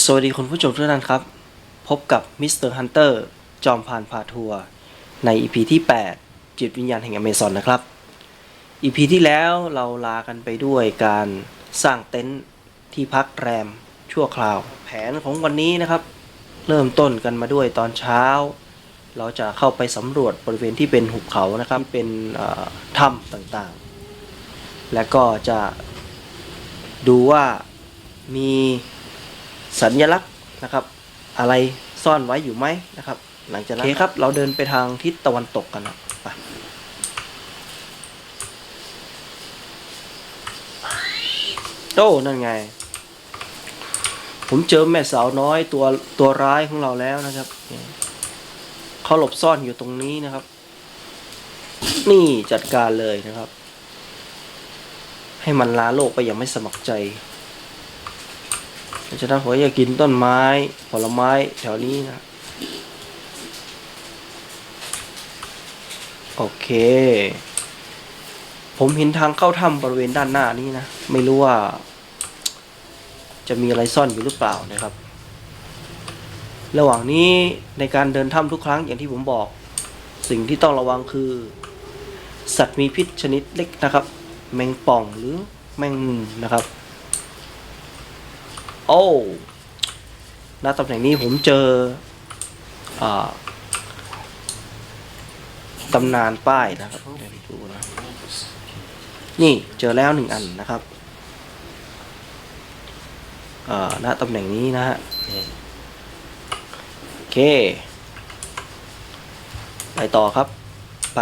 สวัสดีคุณผู้ชมทุกท่านครับ พบกับมิสเตอร์ฮันเตอร์จอมพานพาทัวร์ใน EP ที่ 8 จิตวิญญาณแห่งอเมซอนนะครับ EP ที่แล้วเราลากันไปด้วยการสร้างเต็นท์ที่พักแรมชั่วคราว แผนของวันนี้นะครับ เริ่มต้นกันมาด้วยตอนเช้า เราจะเข้าไปสำรวจบริเวณที่เป็นหุบเขานะครับเป็นถ้ำต่างๆ และก็จะดูว่ามี สัญลักษณ์นะครับ อะไรซ่อนไว้อยู่ไหมนะครับ หลังจากนั้นโอเคครับ เราเดินไปทางทิศตะวันตกกันนะไปโอ้นั่นไง ผมเจอแม่สาวน้อยตัวตัวร้ายของเราแล้วนะครับเนี่ยเขาหลบซ่อนอยู่ตรงนี้นะครับ นี่จัดการเลยนะครับ ให้มันลาโลกไปอย่างไม่สมัครใจ ฉะนั้นผมอย่ากกินต้นไม้ผลไม้แถวนี้นะ โอเค ผมเห็นทางเข้าถ้ำบริเวณด้านหน้านี้นะ ไม่รู้ว่า จะมีอะไรซ่อนอยู่หรือเปล่านะครับ ระหว่างนี้ในการเดินถ้ำทุกครั้งอย่างที่ผมบอก สิ่งที่ต้องระวังคือ สัตว์มีพิษชนิดเล็กนะครับ แมงป่องหรือแมงมุมนะครับ โอ้ณตำแหน่งนี้ผมเจออตำนานป้ายนะครับเดี๋ยวดูนะนี่เจอแล้วหนึ่งอันนะครับณตำแหน่งนี้นะฮะโอเค ไปต่อครับ ไป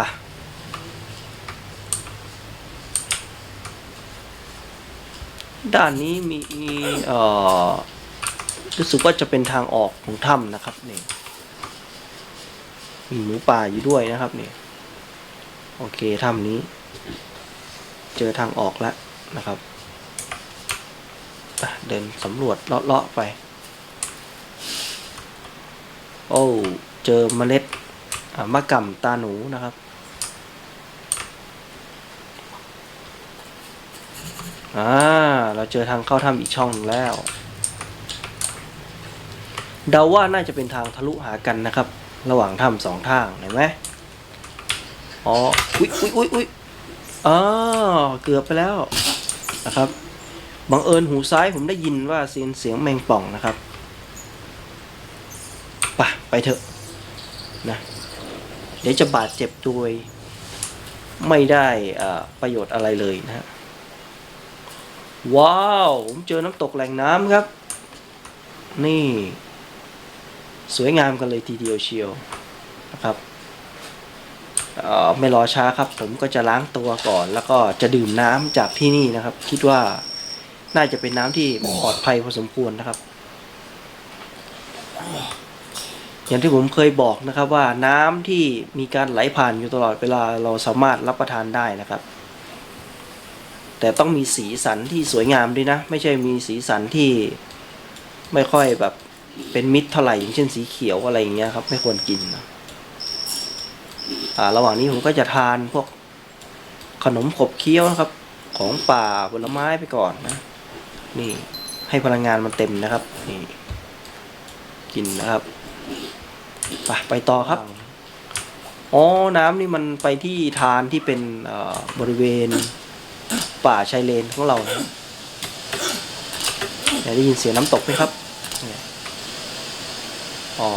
ด้านนี้มีเอ่อรู้สึกว่าจะเป็นทางออกของถ้ำนะครับนี่มีหมูป่าอยู่ด้วยนะครับนี่โอเคถ้ำนี้ เจอทางออกแล้วนะครับเดินสำรวจเลาะๆไป โอ้ เจอเมล็ดมะก่ำตาหนูนะครับ อ่าเราเจอทางเข้าถ้ำอีกช่องหนึ่งแล้ว เดาว่าน่าจะเป็นทางทะลุหากันนะครับ ระหว่างถ้ำสองทางเห็นไหมอ๋ออุ๊ยอุ๊ยอุ๊ยอุ๊ยอ๋อเกือบไปแล้วนะครับบังเอิญหูซ้ายผมได้ยินว่าเสียงเสียงแมงป่องนะครับไปไปเถอะนะเดี๋ยวจะบาดเจ็บโดยไม่ได้อ่าประโยชน์อะไรเลยนะฮะ ว้าว ผมเจอน้ำตกแหล่งน้ำครับ นี่ สวยงามกันเลยทีเดียวเชียวนะครับไม่รอช้าครับ ผมก็จะล้างตัวก่อน แล้วก็จะดื่มน้ำจากที่นี่นะครับ คิดว่าน่าจะเป็นน้ำที่ปลอดภัยพอสมควรนะครับ อย่างที่ผมเคยบอกนะครับว่าน้ำที่มีการไหลผ่านอยู่ตลอดเวลาเราสามารถรับประทานได้นะครับ แต่ต้องมีสีสันที่สวยงามด้วยนะ ไม่ใช่มีสีสันที่ไม่ค่อยแบบเป็นมิตรเท่าไหร่อย่างเช่นสีเขียวอะไรอย่างเงี้ยครับ ไม่ควรกินนะอ่าระหว่างนี้ผมก็จะทานพวกขนมขบเคี้ยวนะครับ ของป่าผลไม้ไปก่อนนะ นี่ให้พลังงานมันเต็มนะครับ นี่ กินนะครับไปไปต่อครับอ๋อน้ำนี่มันไปที่ทานที่เป็นบริเวณ ป่าชายเลนของเรานะได้ยินเสียงน้ำตกไหมครับเนี่ยอ๋อ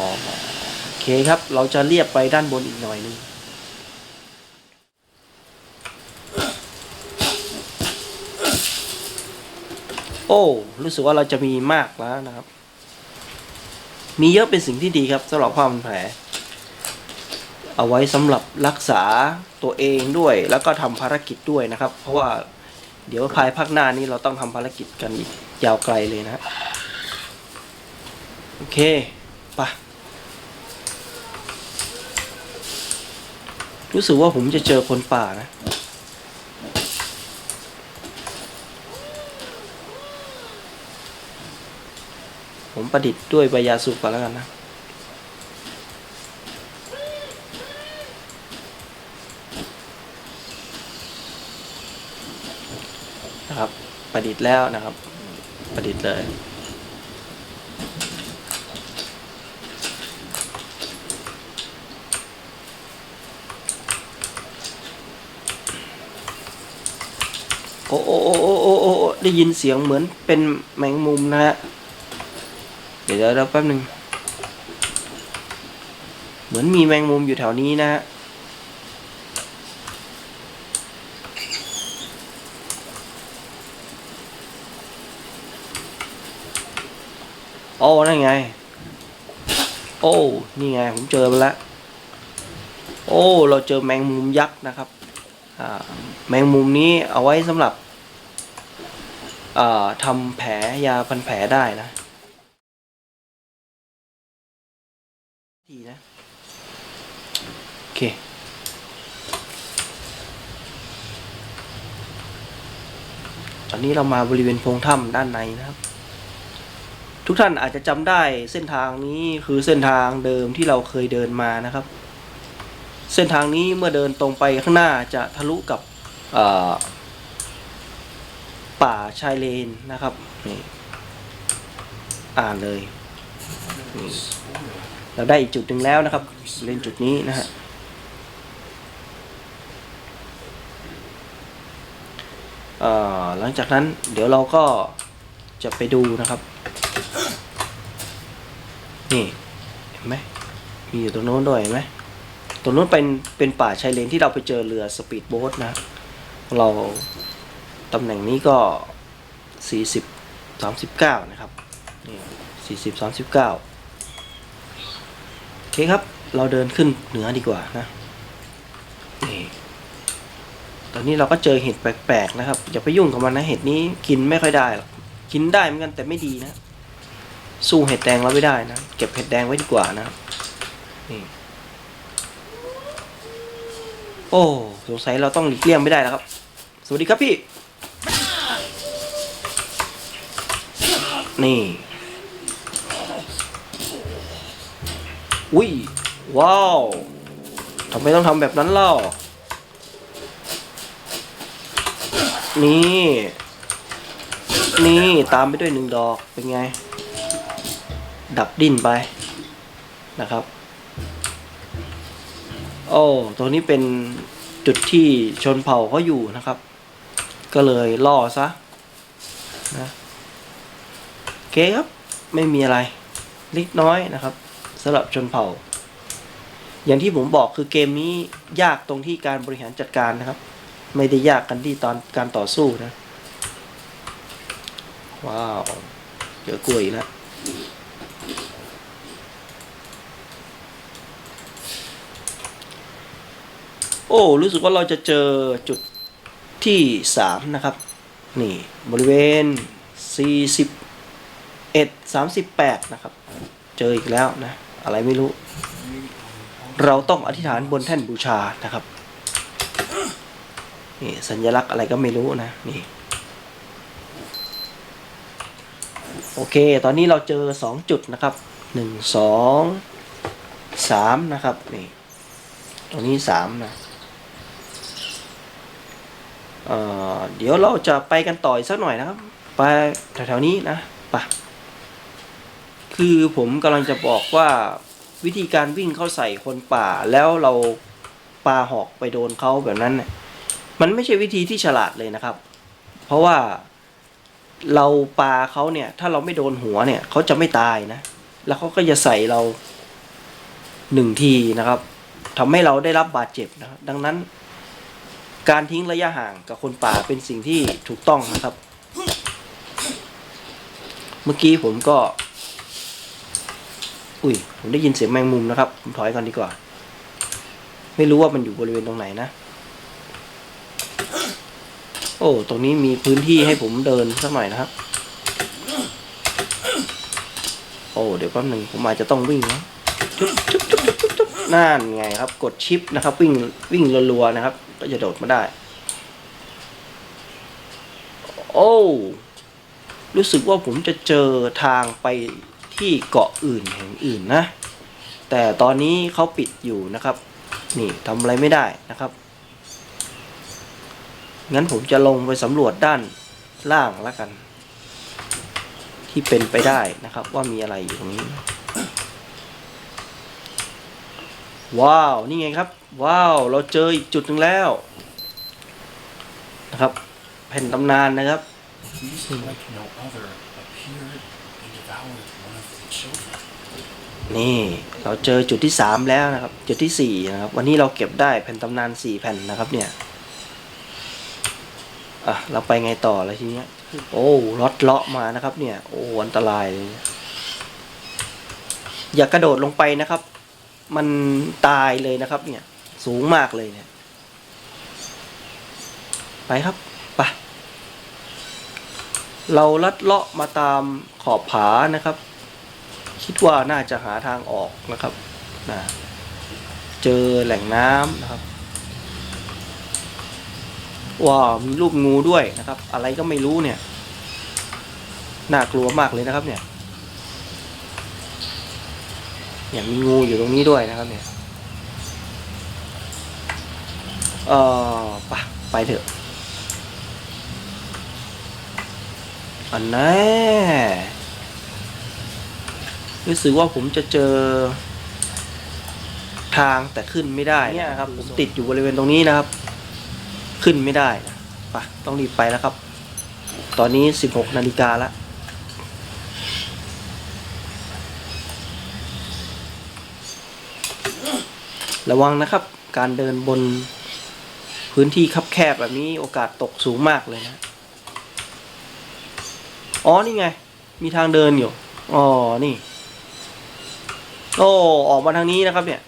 โอเคครับ เราจะเรียบไปด้านบนอีกหน่อยหนึงโอ้รู้สึกว่าเราจะมีมากแล้วนะครับ มีเยอะเป็นสิ่งที่ดีครับสำหรับความแผล เอาไว้สำหรับรักษาตัวเองด้วย แล้วก็ทำภารกิจด้วยนะครับ เพราะว่าเดี๋ยวภายภาคหน้านี้เราต้องทำภารกิจกันอีกยาวไกลเลยนะโอเคไปะรู้สึกว่าผมจะเจอคนป่านะผมประดิษฐ์ด้วยใบยาสูบก่อนแล้วกันนะ ครับ ประดิษฐ์แล้วนะครับ ประดิษฐ์เลยโอ้โอ้โอ้โอ้โอ้ได้ยินเสียงเหมือนเป็นแมงมุมนะฮะ เดี๋ยวเราแป๊บหนึ่ง เหมือนมีแมงมุมอยู่แถวนี้นะฮะ โอ้นั่นไง โอ้นี่ไงผมเจอมาแล้วโอ้เราเจอแมงมุมยักษ์นะครับแมงมุมนี้เอาไว้สำหรับทำแผลยาพันแผลได้นะดีนะโอเคตอนนี้เรามาบริเวณโพรงถ้ำด้านในนะครับ ทุกท่านอาจจะจำได้เส้นทางนี้คือเส้นทางเดิมที่เราเคยเดินมานะครับ เส้นทางนี้เมื่อเดินตรงไปข้างหน้าจะทะลุกับป่าชายเลนนะครับนี่อ่านเลยเราได้อีกจุดหนึ่งแล้วนะครับ เล่นจุดนี้นะฮะหลังจากนั้นเดี๋ยวเราก็จะไปดูนะครับ นี่เห็นไหมมีอยู่ตรงโน้นด้วยเห็นไหมตรงโน้นเป็นเป็นป่าชายเลนที่เราไปเจอเรือสปีดโบ๊ทนะ เราตำแหน่งนี้ก็ 40 39 นะครับนี่40 39 โอเคครับ เราเดินขึ้นเหนือดีกว่านะนี่ตอนนี้เราก็เจอเห็ดแปลกๆนะครับ อย่าไปยุ่งกับมันนะ เห็ดนี้กินไม่ค่อยได้หรอก กินได้เหมือนกันแต่ไม่ดีนะ สู้เห็ดแดงเราไม่ได้นะ เก็บเห็ดแดงไว้ดีกว่านะนี่โอ้สงสัยเราต้องหลีกเลี่ยงไม่ได้แล้วครับ สวัสดีครับพี่ นี่ อุ้ย ว้าวทำไมต้องทำแบบนั้นเล่า นี่ นี่ตามไปด้วยหนึ่งดอกเป็นไง ดับดิ้นไปนะครับ โอ้ตรงนี้เป็นจุดที่ชนเผ่าเขาอยู่นะครับ ก็เลยล่อซะนะโอเคครับ ไม่มีอะไรเล็กน้อยนะครับสำหรับชนเผ่า อย่างที่ผมบอกคือเกมนี้ยากตรงที่การบริหารจัดการนะครับ ไม่ได้ยากกันที่ตอนการต่อสู้นะ ว้าว เจอกล้วยอีกแล้ว อ้รู้สึกว่าเราจะเจอจุดที่สามนะครับ นี่บริเวณสี่สิบเอ็ดสามสิบแปดนะครับ เจออีกแล้วนะ อะไรไม่รู้ เราต้องอธิษฐานบนแท่นบูชานะครับ นี่สัญลักษณ์อะไรก็ไม่รู้นะ นี่ โอเค ตอนนี้เราเจอสองจุดนะครับหนึ่งสองสามนะครับ นี่ ตรงนี้สามนะ เเดี๋ยวเราจะไปกันต่ออีกสักหน่อยนะครับ ไปแถวๆนี้นะไปะคือผมกำลังจะบอกว่าวิธีการวิ่งเข้าใส่คนป่าแล้วเราปาหอกไปโดนเขาแบบนั้นเนี่ยมันไม่ใช่วิธีที่ฉลาดเลยนะครับ เพราะว่าเราปาเขาเนี่ย ถ้าเราไม่โดนหัวเนี่ยเขาจะไม่ตายนะ แล้วเขาก็จะใส่เราหนึ่งทีนะครับทำให้เราได้รับบาดเจ็บนะครับดังนั้น การทิ้งระยะห่างกับคนป่าเป็นสิ่งที่ถูกต้องนะครับ เมื่อกี้ผมก็ อุ้ย ผมได้ยินเสียงแมงมุมนะครับ ผมถอยก่อนดีกว่า ไม่รู้ว่ามันอยู่บริเวณตรงไหนนะ โอ้ ตรงนี้มีพื้นที่ให้ผมเดินสักหน่อยนะครับ โอ้ เดี๋ยวแป๊บหนึ่งผมอาจจะต้องวิ่งนะจุ๊บจุ๊บจุ๊บจุ๊บนั่นไงครับ กดชิปนะครับ วิ่งวิ่งรัวๆนะครับ ก็จะโดดมาได้ โอ้รู้สึกว่าผมจะเจอทางไปที่เกาะอื่นแห่งอื่นนะ แต่ตอนนี้เขาปิดอยู่นะครับ นี่ทำอะไรไม่ได้นะครับ งั้นผมจะลงไปสำรวจด้านล่างแล้วกัน ที่เป็นไปได้นะครับ ว่ามีอะไรอยู่ตรงนี้ ว้าว นี่ไงครับ ว้าว เราเจออีกจุดหนึ่งแล้วนะครับ แผ่นตำนานนะครับ นี่เราเจอจุดที่สามแล้วนะครับ จุดที่สี่นะครับ วันนี้เราเก็บได้แผ่นตำนานสี่แผ่นนะครับเนี่ย อะ เราไปไงต่อแล้วทีเนี้ย โอ้รถเลาะมานะครับ เนี่ย โอ้อันตรายเลย อย่ากกระโดดลงไปนะครับ มันตายเลยนะครับเนี่ย สูงมากเลยเนี่ย ไปครับไปเราลัดเลาะมาตามขอบผานะครับ คิดว่าน่าจะหาทางออกนะครับนะเจอแหล่งน้ำนะครับว้าวมีรูปงูด้วยนะครับ อะไรก็ไม่รู้เนี่ย น่ากลัวมากเลยนะครับเนี่ย เนี่ยมีงูอยู่ตรงนี้ด้วยนะครับเนี่ย เออไปไปเถอะอันแน่รู้สึกว่าผมจะเจอทางแต่ขึ้นไม่ได้เนี่ยครับผมติดอยู่บริเวณตรงนี้นะครับ ขึ้นไม่ได้นะไปต้องรีบไปแล้วครับ ตอนนี้สิบหกนาฬิกาแล้วระวังนะครับ การเดินบน พื้นที่คับแคบแบบนี้โอกาสตกสูงมากเลยนะ อ๋อ นี่ไง มีทางเดินอยู่ อ๋อ นี่ โอ้ ออกมาทางนี้นะครับ เนี่ย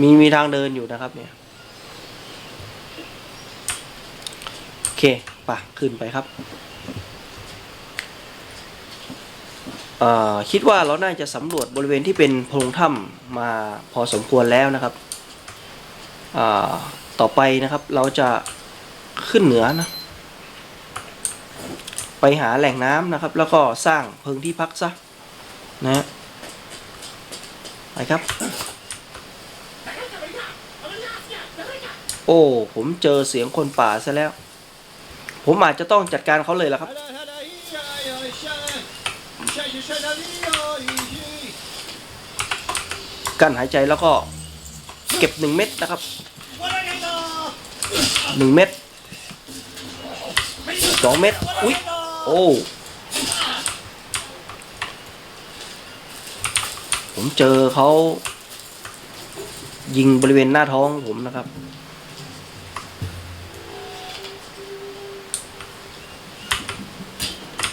มีมีทางเดินอยู่นะครับ เนี่ย โอเคปะขึ้นไปครับเอ่อคิดว่าเราน่าจะสำรวจบริเวณที่เป็นโพรงถ้ำมาพอสมควรแล้วนะครับ ต่อไปนะครับเราจะขึ้นเหนือนะไปหาแหล่งน้ำนะครับ แล้วก็สร้างเพิงที่พักซะนะฮะไปครับ โอ้ ผมเจอเสียงคนป่าซะแล้ว ผมอาจจะต้องจัดการเขาเลยละครับ กั้นหายใจแล้วก็ เก็บหนึ่งเม็ดนะครับหนึ่งเม็ดสองเม็ดอุ๊ยโอ้ผมเจอเขายิงบริเวณหน้าท้องผมนะครับ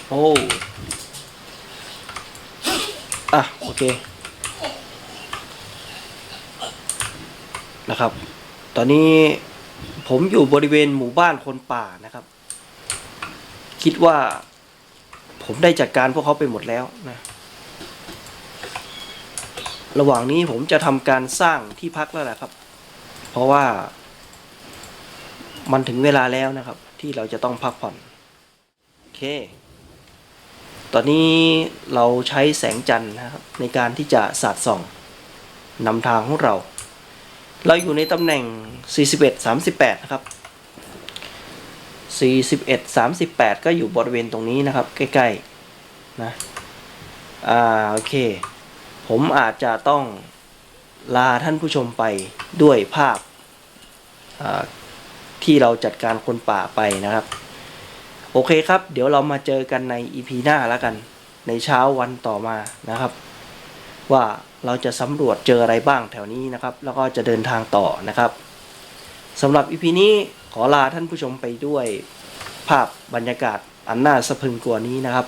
โอ้ อะ โอเค นะครับ ตอนนี้ผมอยู่บริเวณหมู่บ้านคนป่านะครับ คิดว่าผมได้จัดการพวกเขาไปหมดแล้วนะระหว่างนี้ผมจะทำการสร้างที่พักแล้วแหละครับ เพราะว่า มันถึงเวลาแล้วนะครับ ที่เราจะต้องพักผ่อนโอเค ตอนนี้เราใช้แสงจันทร์นะครับ ในการที่จะสาดส่องนำทางของเรา เราอยู่ในตำแหน่ง 41 38 นะครับ 41 38 ก็อยู่บริเวณตรงนี้นะครับ ใกล้ๆ นะ อ่า โอเค ผมอาจจะต้องลาท่านผู้ชมไปด้วยภาพาที่เราจัดการคนป่าไปนะครับ โอเคครับ เดี๋ยวเรามาเจอกันใน EP หน้าแล้วกัน ในเช้าวันต่อมานะครับ ว่าเราจะสำรวจเจออะไรบ้างแถวนี้นะครับ แล้วก็จะเดินทางต่อนะครับสำหรับอีพีนี้ขอลาท่านผู้ชมไปด้วยภาพบรรยากาศอันน่าสะพรึงกลัวนี้นะครับ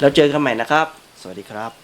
แล้วเจอกันใหม่นะครับ สวัสดีครับ